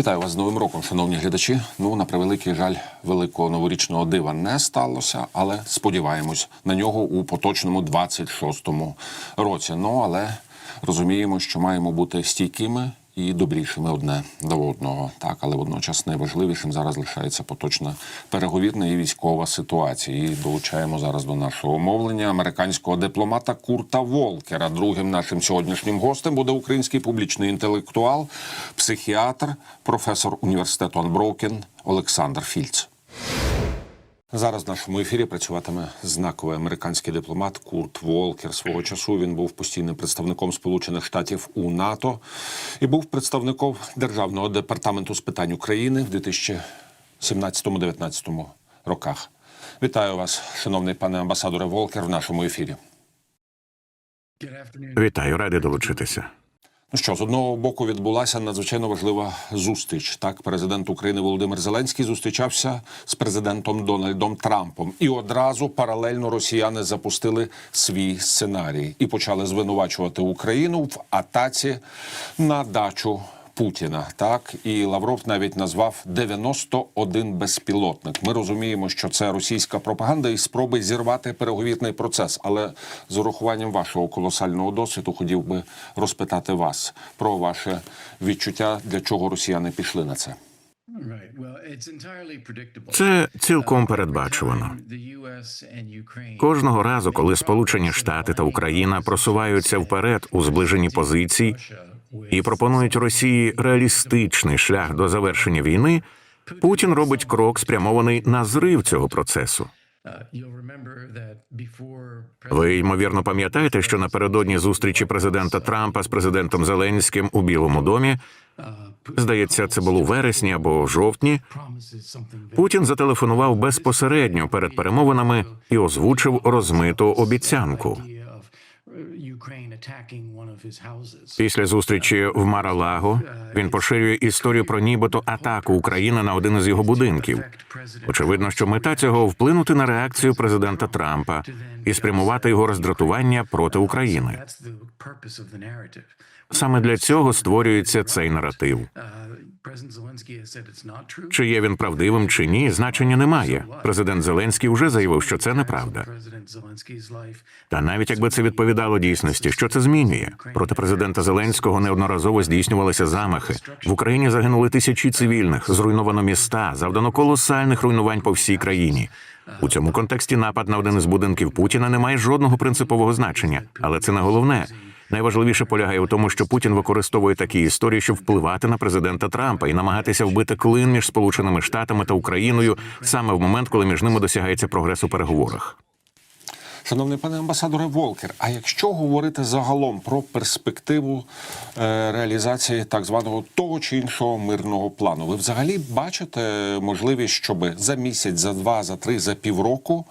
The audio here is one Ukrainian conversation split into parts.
Вітаю вас з Новим роком, шановні глядачі. Ну, на превеликий жаль, великого новорічного дива не сталося, але сподіваємось на нього у поточному 26-му році. Ну але розуміємо, що маємо бути стійкими і добрішими одне до одного. Так, але водночас найважливішим зараз лишається поточна переговірна і військова ситуація. І долучаємо зараз до нашого мовлення американського дипломата Курта Волкера. Другим нашим сьогоднішнім гостем буде український публічний інтелектуал, психіатр, професор університету Анброукен Олександр Фільц. Зараз в нашому ефірі працюватиме знаковий американський дипломат Курт Волкер. Свого часу він був постійним представником Сполучених Штатів у НАТО і був представником Державного департаменту з питань України в 2017-2019 роках. Вітаю вас, шановний пане амбасадоре Волкер, в нашому ефірі. Вітаю, радий долучитися. Ну що, з одного боку відбулася надзвичайно важлива зустріч. Так, президент України Володимир Зеленський зустрічався з президентом Дональдом Трампом, і одразу паралельно росіяни запустили свій сценарій і почали звинувачувати Україну в атаці на дачу. Путіна так і Лавров навіть назвав 91 безпілотник. Ми розуміємо, що це російська пропаганда і спроби зірвати переговірний процес. Але з урахуванням вашого колосального досвіду хотів би розпитати вас про ваше відчуття, для чого росіяни пішли на це. Це цілком передбачувано. Кожного разу, коли Сполучені Штати та Україна просуваються вперед у зближенні позицій і пропонують Росії реалістичний шлях до завершення війни, Путін робить крок, спрямований на зрив цього процесу. Ви ймовірно пам'ятаєте, що напередодні зустрічі президента Трампа з президентом Зеленським у Білому домі, здається, це було у вересні або жовтні. Путін зателефонував безпосередньо перед перемовинами і озвучив розмиту обіцянку. Після зустрічі в Маралаго він поширює історію про нібито атаку України на один із його будинків. Очевидно, що мета цього вплинути на реакцію президента Трампа і спрямувати його роздратування проти України. Саме для цього створюється цей наратив. Чи є він правдивим чи ні, значення немає. Президент Зеленський вже заявив, що це неправда. Та навіть якби це відповідало дійсності, що це змінює? Проти президента Зеленського неодноразово здійснювалися замахи. В Україні загинули тисячі цивільних, зруйновано міста, завдано колосальних руйнувань по всій країні. У цьому контексті напад на один із будинків Путіна не має жодного принципового значення, але це не головне. Найважливіше полягає в тому, що Путін використовує такі історії, щоб впливати на президента Трампа і намагатися вбити клин між Сполученими Штатами та Україною саме в момент, коли між ними досягається прогрес у переговорах. Шановний пане амбасадоре Волкер, а якщо говорити загалом про перспективу е, реалізації так званого того чи іншого мирного плану, ви взагалі бачите можливість, щоб за місяць, за два, за три, за півроку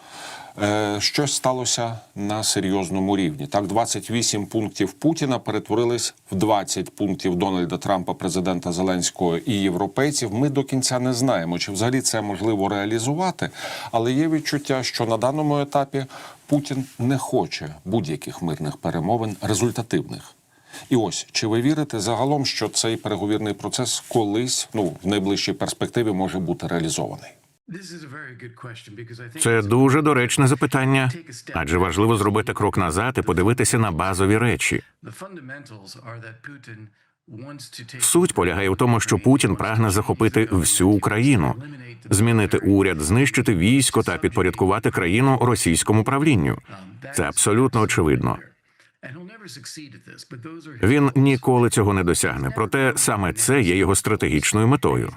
щось сталося на серйозному рівні? Так, 28 пунктів Путіна перетворились в 20 пунктів Дональда Трампа, президента Зеленського і європейців. Ми до кінця не знаємо, чи взагалі це можливо реалізувати, але є відчуття, що на даному етапі Путін не хоче будь-яких мирних перемовин результативних. І ось чи ви вірите загалом, що цей переговірний процес колись, ну в найближчій перспективі, може бути реалізований? Це дуже доречне запитання, адже важливо зробити крок назад і подивитися на базові речі. Суть полягає в тому, що Путін прагне захопити всю Україну, змінити уряд, знищити військо та підпорядкувати країну російському правлінню. Це абсолютно очевидно. Він ніколи цього не досягне. Проте саме це є його стратегічною метою.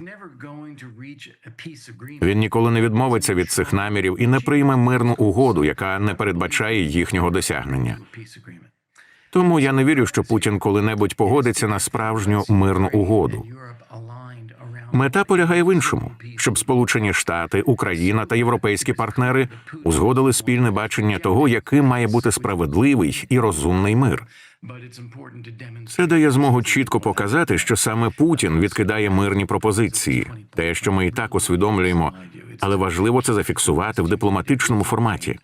Він ніколи не відмовиться від цих намірів і не прийме мирну угоду, яка не передбачає їхнього досягнення. Тому я не вірю, що Путін коли-небудь погодиться на справжню мирну угоду. Мета полягає в іншому, щоб Сполучені Штати, Україна та європейські партнери узгодили спільне бачення того, яким має бути справедливий і розумний мир. Це дає змогу чітко показати, що саме Путін відкидає мирні пропозиції, те, що ми і так усвідомлюємо, але важливо це зафіксувати в дипломатичному форматі.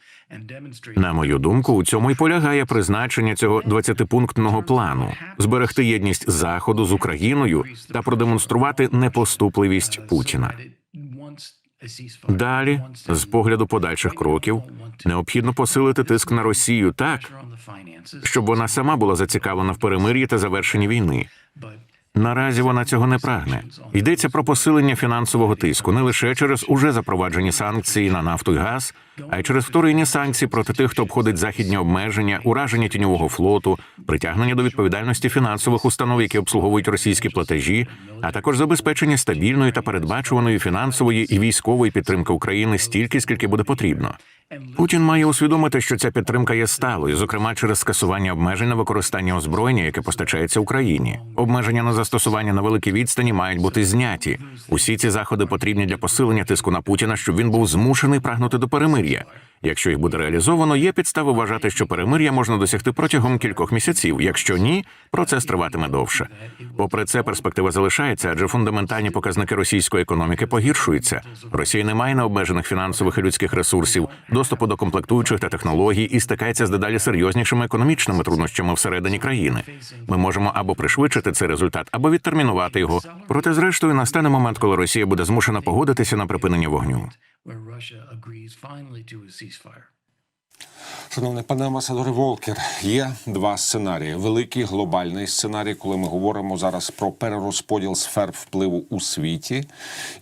На мою думку, у цьому й полягає призначення цього 20-пунктного плану зберегти єдність заходу з Україною та продемонструвати непоступливість Путіна. Далі, з погляду подальших кроків, необхідно посилити тиск на Росію так, щоб вона сама була зацікавлена в перемир'ї та завершенні війни. Наразі вона цього не прагне. Йдеться про посилення фінансового тиску не лише через уже запроваджені санкції на нафту і газ, а й через вторинні санкції проти тих, хто обходить західні обмеження, ураження тіньового флоту, притягнення до відповідальності фінансових установ, які обслуговують російські платежі, а також забезпечення стабільної та передбачуваної фінансової і військової підтримки України стільки, скільки буде потрібно. Путін має усвідомити, що ця підтримка є сталою, зокрема через скасування обмежень на використання озброєння, яке постачається Україні. Обмеження на застосування на великій відстані мають бути зняті. Усі ці заходи потрібні для посилення тиску на Путіна, щоб він був змушений прагнути до перемир'я. Якщо їх буде реалізовано, є підстави вважати, що перемир'я можна досягти протягом кількох місяців. Якщо ні, процес триватиме довше. Попри це, перспектива залишається, адже фундаментальні показники російської економіки погіршуються. Росія не має необмежених фінансових і людських ресурсів, доступу до комплектуючих та технологій і стикається з дедалі серйознішими економічними труднощами всередині країни. Ми можемо або пришвидшити цей результат, або відтермінувати його. Проте, зрештою, настане момент, коли Росія буде змушена погодитися на припинення вогню. Where Russia agrees finally to a ceasefire. Шановний пане амбасадоре Волкер, є два сценарії: великий глобальний сценарій, коли ми говоримо зараз про перерозподіл сфер впливу у світі,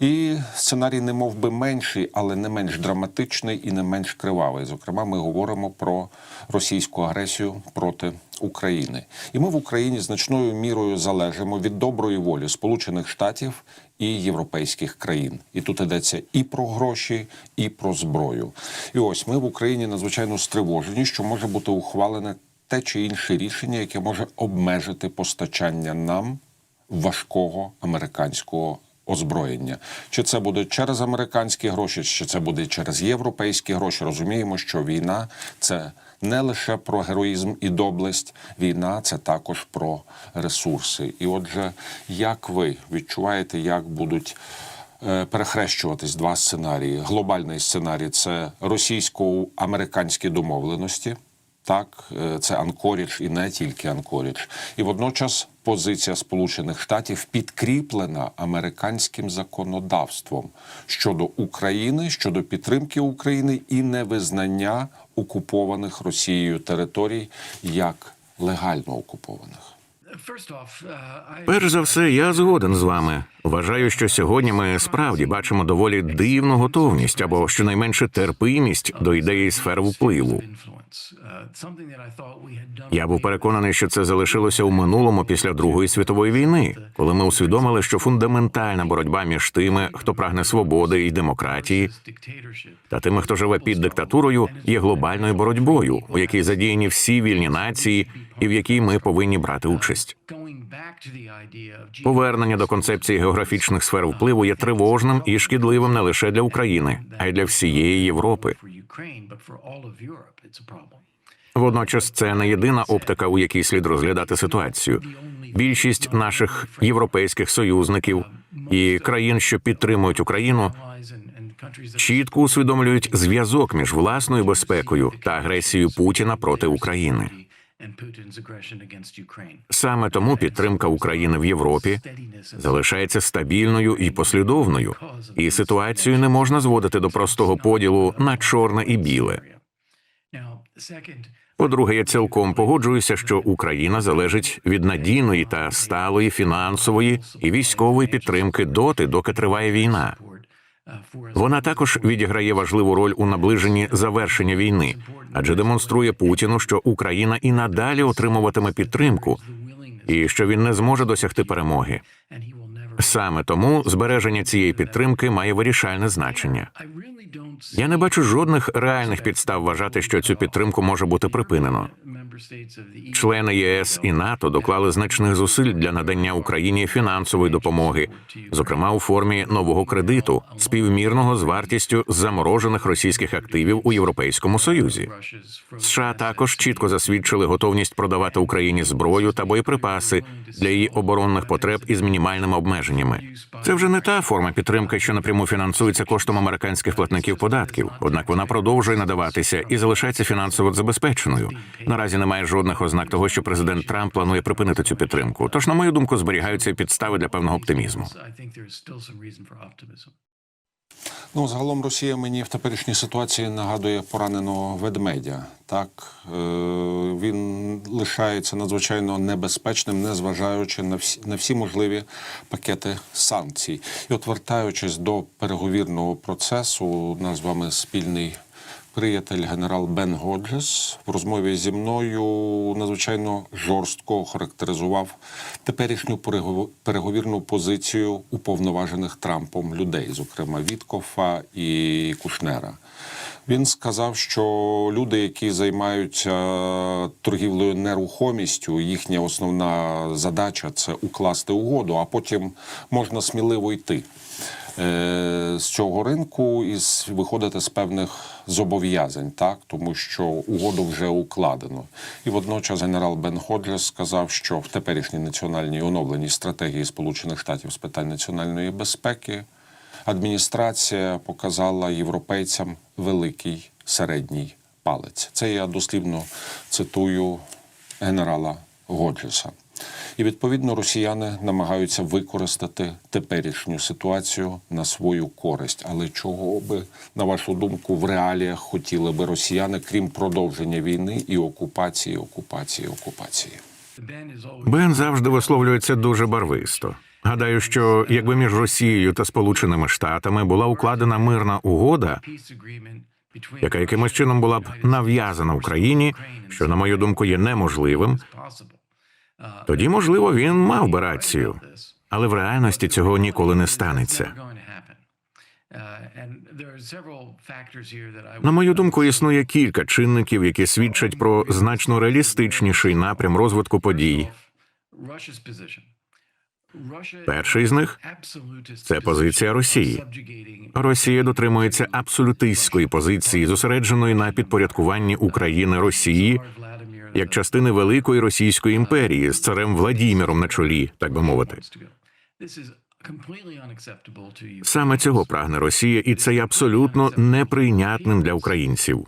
і сценарій, не мов би менший, але не менш драматичний і не менш кривавий. Зокрема, ми говоримо про російську агресію проти України, і ми в Україні значною мірою залежимо від доброї волі Сполучених Штатів і європейських країн. І тут йдеться і про гроші, і про зброю. І ось ми в Україні надзвичайно стривожені, що може бути ухвалене те чи інше рішення, яке може обмежити постачання нам важкого американського. Озброєння, чи це буде через американські гроші, чи це буде через європейські гроші. Розуміємо, що війна це не лише про героїзм і доблесть, війна це також про ресурси. І отже, як ви відчуваєте, як будуть е, перехрещуватись два сценарії? Глобальний сценарій це російсько-американські домовленості. Так, е, це Анкорідж і не тільки Анкорідж. І водночас позиція Сполучених Штатів підкріплена американським законодавством щодо України, щодо підтримки України і невизнання окупованих Росією територій як легально окупованих. Uh, Перш за все, я згоден з вами. Вважаю, що сьогодні ми справді бачимо доволі дивну готовність або щонайменше терпимість до ідеї сфер впливу. Uh. Я був переконаний, що це залишилося у минулому після Другої світової війни, коли ми усвідомили, що фундаментальна боротьба між тими, хто прагне свободи і демократії, та тими, хто живе під диктатурою, є глобальною боротьбою, у якій задіяні всі вільні нації, і в якій ми повинні брати участь. Повернення до концепції географічних сфер впливу є тривожним і шкідливим не лише для України, а й для всієї Європи. Водночас це не єдина оптика, у якій слід розглядати ситуацію. Більшість наших європейських союзників і країн, що підтримують Україну, чітко усвідомлюють зв'язок між власною безпекою та агресією Путіна проти України. Саме тому підтримка України в Європі залишається стабільною і послідовною, і ситуацію не можна зводити до простого поділу на чорне і біле. По-друге, я цілком погоджуюся, що Україна залежить від надійної та сталої фінансової і військової підтримки доти, доки триває війна. Вона також відіграє важливу роль у наближенні завершення війни, адже демонструє Путіну, що Україна і надалі отримуватиме підтримку, і що він не зможе досягти перемоги. Саме тому збереження цієї підтримки має вирішальне значення. Я не бачу жодних реальних підстав вважати, що цю підтримку може бути припинено. Члени ЄС і НАТО доклали значних зусиль для надання Україні фінансової допомоги, зокрема у формі нового кредиту, співмірного з вартістю заморожених російських активів у Європейському Союзі. США також чітко засвідчили готовність продавати Україні зброю та боєприпаси для її оборонних потреб із мінімальними обмеженнями. Це вже не та форма підтримки, що напряму фінансується коштом американських платників податків. Однак вона продовжує надаватися і залишається фінансово забезпеченою. Наразі немає жодних ознак того, що президент Трамп планує припинити цю підтримку. Тож, на мою думку, зберігаються підстави для певного оптимізму. Ну, загалом Росія мені в теперішній ситуації нагадує пораненого ведмедя. Так е, він лишається надзвичайно небезпечним, незважаючи на всі на всі можливі пакети санкцій. І от вертаючись до переговірного процесу, у нас з вами спільний приятель генерал Бен Годжес в розмові зі мною надзвичайно жорстко характеризував теперішню перего- переговірну позицію уповноважених Трампом людей, зокрема Віткофа і Кушнера. Він сказав, що люди, які займаються торгівлею нерухомістю, їхня основна задача це укласти угоду, а потім можна сміливо йти е, з цього ринку і виходити з певних зобов'язань, так тому що угоду вже укладено. І водночас генерал Бен Ходжес сказав, що в теперішній національній оновленій стратегії Сполучених Штатів з питань національної безпеки адміністрація показала європейцям великий середній палець. Це я дослівно цитую генерала Годжеса. І відповідно росіяни намагаються використати теперішню ситуацію на свою користь. Але чого би, на вашу думку, в реаліях хотіли би росіяни, крім продовження війни і окупації, окупації, окупації? Бен завжди висловлюється дуже барвисто. Гадаю, що якби між Росією та Сполученими Штатами була укладена мирна угода, яка якимось чином була б нав'язана Україні, що на мою думку є неможливим, тоді можливо він мав би рацію, але в реальності цього ніколи не станеться. На мою думку, існує кілька чинників, які свідчать про значно реалістичніший напрям розвитку подій. Перший з них це позиція Росії. Росія дотримується абсолютистської позиції, зосередженої на підпорядкуванні України Росії як частини великої російської імперії з царем Владіміром на чолі, так би мовити. Саме цього прагне Росія, і це є абсолютно неприйнятним для українців.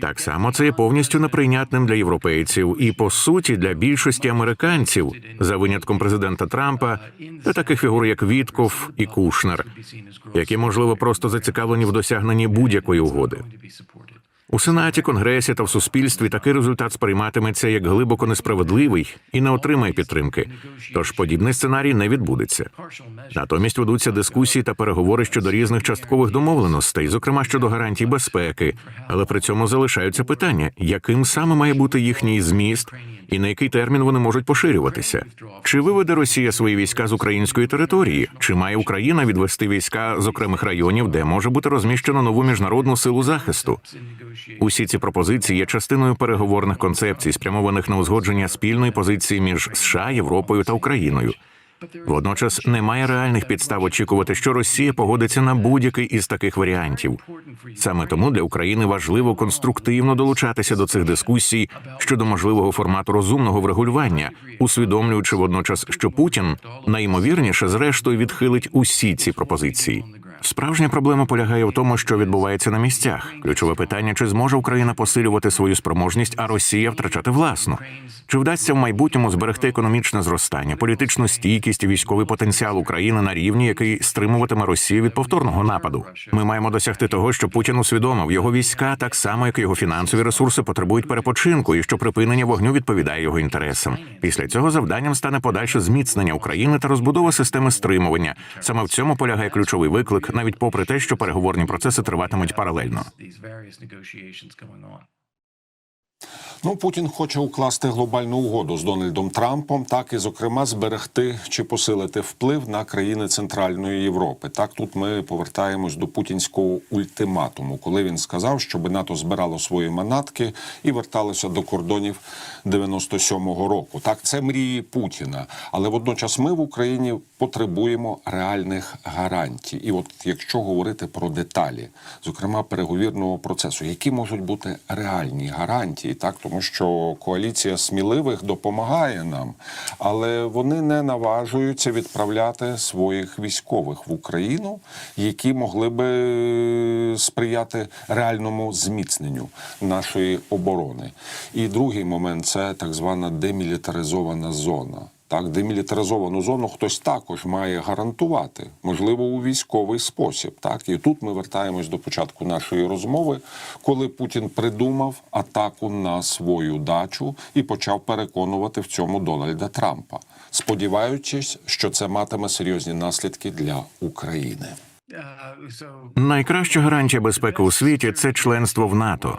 Так само це є повністю неприйнятним для європейців і по суті для більшості американців, за винятком президента Трампа та таких фігур, як Вітков і Кушнер, які можливо просто зацікавлені в досягненні будь-якої угоди. У сенаті, конгресі та в суспільстві такий результат сприйматиметься як глибоко несправедливий і не отримає підтримки. Тож подібний сценарій не відбудеться. Натомість ведуться дискусії та переговори щодо різних часткових домовленостей, зокрема щодо гарантій безпеки. Але при цьому залишаються питання, яким саме має бути їхній зміст і на який термін вони можуть поширюватися. Чи виведе Росія свої війська з української території? Чи має Україна відвести війська з окремих районів, де може бути розміщено нову міжнародну силу захисту? Усі ці пропозиції є частиною переговорних концепцій, спрямованих на узгодження спільної позиції між США, Європою та Україною. Водночас немає реальних підстав очікувати, що Росія погодиться на будь-який із таких варіантів. Саме тому для України важливо конструктивно долучатися до цих дискусій щодо можливого формату розумного врегулювання, усвідомлюючи водночас, що Путін найімовірніше зрештою відхилить усі ці пропозиції. Справжня проблема полягає в тому, що відбувається на місцях. Ключове питання: чи зможе Україна посилювати свою спроможність, а Росія втрачати власну? Чи вдасться в майбутньому зберегти економічне зростання, політичну стійкість і військовий потенціал України на рівні, який стримуватиме Росію від повторного нападу? Ми маємо досягти того, що Путін усвідомив, його війська, так само як і його фінансові ресурси, потребують перепочинку, і що припинення вогню відповідає його інтересам. Після цього завданням стане подальше зміцнення України та розбудова системи стримування. Саме в цьому полягає ключовий виклик, навіть попри те, що переговорні процеси триватимуть паралельно. Ну, Путін хоче укласти глобальну угоду з Дональдом Трампом, так і, зокрема, зберегти чи посилити вплив на країни Центральної Європи. Так, тут ми повертаємось до путінського ультиматуму, коли він сказав, щоб НАТО збирало свої манатки і верталося до кордонів 97-го року. Так, це мрії Путіна. Але водночас ми в Україні потребуємо реальних гарантій. І от якщо говорити про деталі, зокрема переговірного процесу, які можуть бути реальні гарантії, так тому що коаліція сміливих допомагає нам, але вони не наважуються відправляти своїх військових в Україну, які могли би сприяти реальному зміцненню нашої оборони. І другий момент це так звана демілітаризована зона. Так, демілітаризовану зону хтось також має гарантувати, можливо, у військовий спосіб. Так, і тут ми вертаємось до початку нашої розмови, коли Путін придумав атаку на свою дачу і почав переконувати в цьому Дональда Трампа, сподіваючись, що це матиме серйозні наслідки для України. Найкраща гарантія безпеки у світі це членство в НАТО.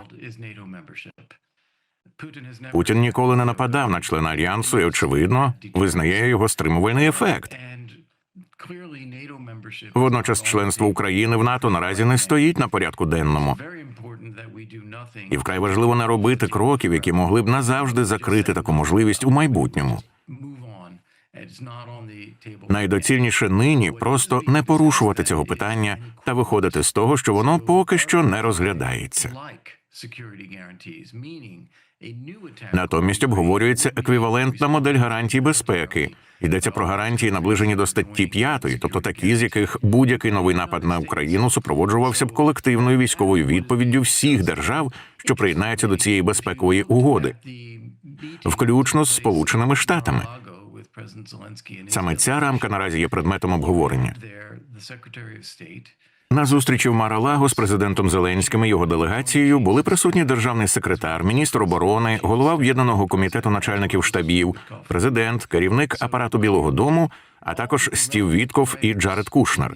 Путін ніколи не нападав на члена альянсу і, очевидно, визнає його стримувальний ефект. Водночас, членство України в НАТО наразі не стоїть на порядку денному. І вкрай важливо не робити кроків, які могли б назавжди закрити таку можливість у майбутньому. Найдоцільніше нині просто не порушувати цього питання та виходити з того, що воно поки що не розглядається. Натомість обговорюється еквівалентна модель гарантій безпеки. Йдеться про гарантії, наближені до статті 5, тобто такі, з яких будь-який новий напад на Україну супроводжувався б колективною військовою відповіддю всіх держав, що приєднаються до цієї безпекової угоди, включно з Сполученими Штатами. Саме ця рамка наразі є предметом обговорення. На зустрічі в Маралаго з президентом Зеленським і його делегацією були присутні державний секретар, міністр оборони, голова об'єднаного комітету начальників штабів, президент, керівник апарату Білого Дому, а також Стів Вітков і Джаред Кушнер.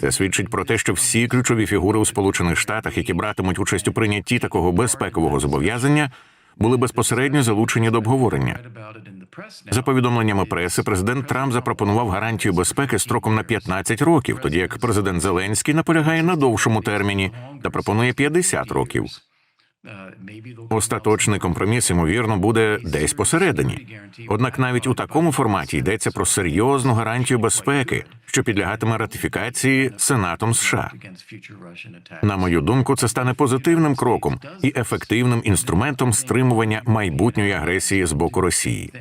Це свідчить про те, що всі ключові фігури у Сполучених Штатах, які братимуть участь у прийнятті такого безпекового зобов'язання, були безпосередньо залучені до обговорення. За повідомленнями преси, президент Трамп запропонував гарантію безпеки строком на 15 років, тоді як президент Зеленський наполягає на довшому терміні та пропонує 50 років. Остаточний компроміс, ймовірно, буде десь посередині. Однак навіть у такому форматі йдеться про серйозну гарантію безпеки, що підлягатиме ратифікації Сенатом США. На мою думку, це стане позитивним кроком і ефективним інструментом стримування майбутньої агресії з боку Росії.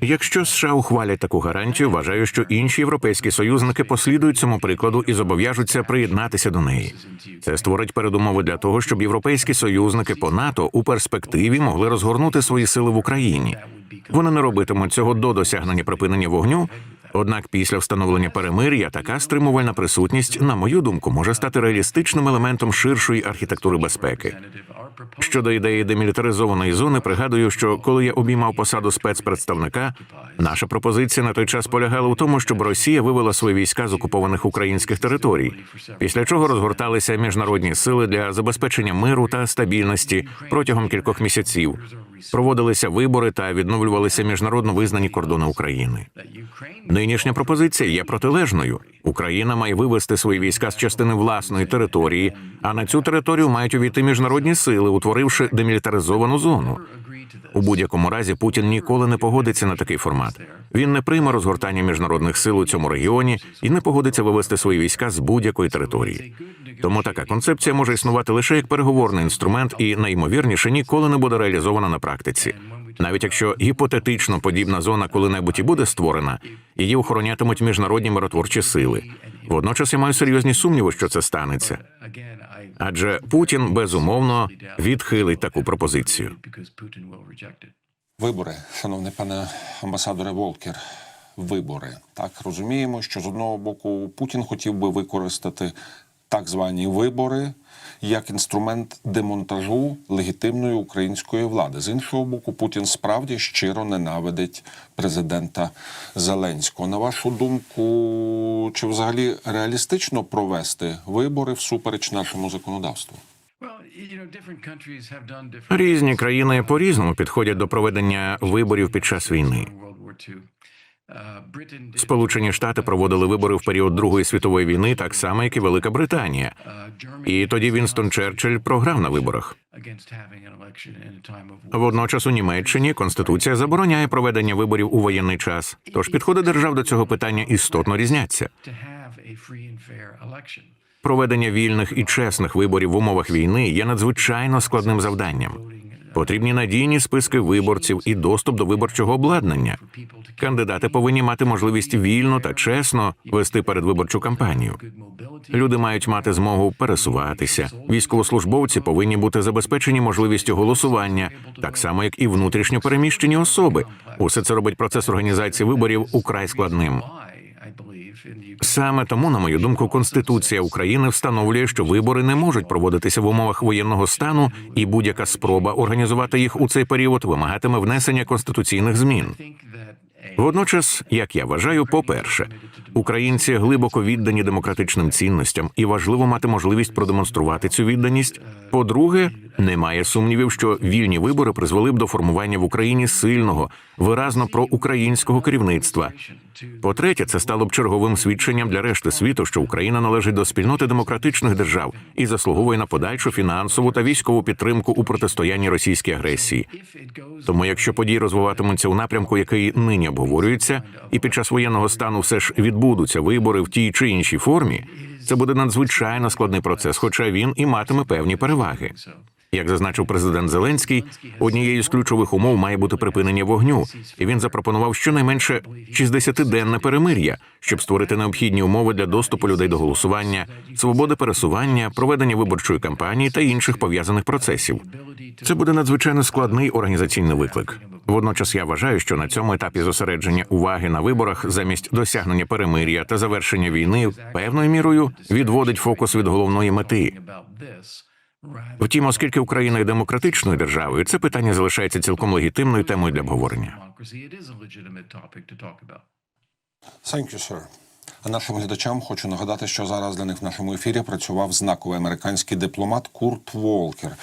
Якщо США ухвалять таку гарантію, вважаю, що інші європейські союзники послідують цьому прикладу і зобов'яжуться приєднатися до неї. Це створить передумови для того, щоб європейські союзники по НАТО у перспективі могли розгорнути свої сили в Україні. Вони не робитимуть цього до досягнення припинення вогню. Однак після встановлення перемир'я така стримувальна присутність, на мою думку, може стати реалістичним елементом ширшої архітектури безпеки. Щодо ідеї демілітаризованої зони, пригадую, що коли я обіймав посаду спецпредставника, наша пропозиція на той час полягала у тому, щоб Росія вивела свої війська з окупованих українських територій, після чого розгорталися міжнародні сили для забезпечення миру та стабільності протягом кількох місяців. Проводилися вибори та відновлювалися міжнародно визнані кордони України. Нинішня пропозиція є протилежною. Україна має вивести свої війська з частини власної території, а на цю територію мають увійти міжнародні сили, утворивши демілітаризовану зону. У будь-якому разі Путін ніколи не погодиться на такий формат. Він не прийме розгортання міжнародних сил у цьому регіоні і не погодиться вивести свої війська з будь-якої території. Тому така концепція може існувати лише як переговорний інструмент і найімовірніше ніколи не буде реалізована на практиці. Навіть якщо гіпотетично подібна зона коли-небудь і буде створена, її охоронятимуть міжнародні миротворчі сили. Водночас я маю серйозні сумніви, що це станеться. Адже Путін безумовно відхилить таку пропозицію. Вибори, шановний пане амбасадоре Волкер. Вибори так розуміємо, що з одного боку Путін хотів би використати так звані вибори як інструмент демонтажу легітимної української влади. З іншого боку, Путін справді щиро ненавидить президента Зеленського. На вашу думку, чи взагалі реалістично провести вибори всупереч нашому законодавству? Різні країни по-різному підходять до проведення виборів під час війни. Сполучені Штати проводили вибори в період Другої світової війни, так само як і Велика Британія. І тоді Вінстон Черчилль програв на виборах. Водночас у Німеччині конституція забороняє проведення виборів у воєнний час. Тож підходи держав до цього питання істотно різняться. Проведення вільних і чесних виборів в умовах війни є надзвичайно складним завданням. Потрібні надійні списки виборців і доступ до виборчого обладнання. Кандидати повинні мати можливість вільно та чесно вести передвиборчу кампанію. Люди мають мати змогу пересуватися. Військовослужбовці повинні бути забезпечені можливістю голосування, так само як і внутрішньо переміщені особи. Усе це робить процес організації виборів украй складним. Саме тому, на мою думку, Конституція України встановлює, що вибори не можуть проводитися в умовах воєнного стану, і будь-яка спроба організувати їх у цей період вимагатиме внесення конституційних змін. Водночас, як я вважаю, по-перше, українці глибоко віддані демократичним цінностям, і важливо мати можливість продемонструвати цю відданість. По-друге, немає сумнівів, що вільні вибори призвели б до формування в Україні сильного, виразно проукраїнського керівництва. По-третє, це стало б черговим свідченням для решти світу, що Україна належить до спільноти демократичних держав і заслуговує на подальшу фінансову та військову підтримку у протистоянні російській агресії. Тому, якщо події розвиватимуться у напрямку, який нині обговорюється, і під час воєнного стану все ж відбудуться вибори в тій чи іншій формі, це буде надзвичайно складний процес, хоча він і матиме певні переваги. Як зазначив президент Зеленський, однією з ключових умов має бути припинення вогню, і він запропонував щонайменше 60-денне перемир'я, щоб створити необхідні умови для доступу людей до голосування, свободи пересування, проведення виборчої кампанії та інших пов'язаних процесів. Це буде надзвичайно складний організаційний виклик. Водночас я вважаю, що на цьому етапі зосередження уваги на виборах замість досягнення перемир'я та завершення війни певною мірою відводить фокус від головної мети. Втім, оскільки Україна є демократичною державою, це питання залишається цілком легітимною темою для обговорення. Thank you, sir. А нашим глядачам хочу нагадати, що зараз для них в нашому ефірі працював знаковий американський дипломат Курт Волкер,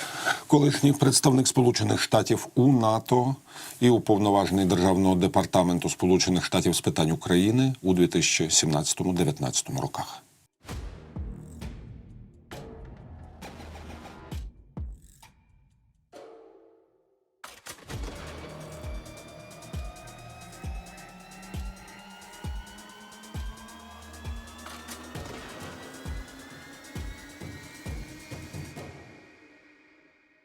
колишній представник Сполучених Штатів у НАТО і уповноважений Державного департаменту Сполучених Штатів з питань України у 2017-2019 роках.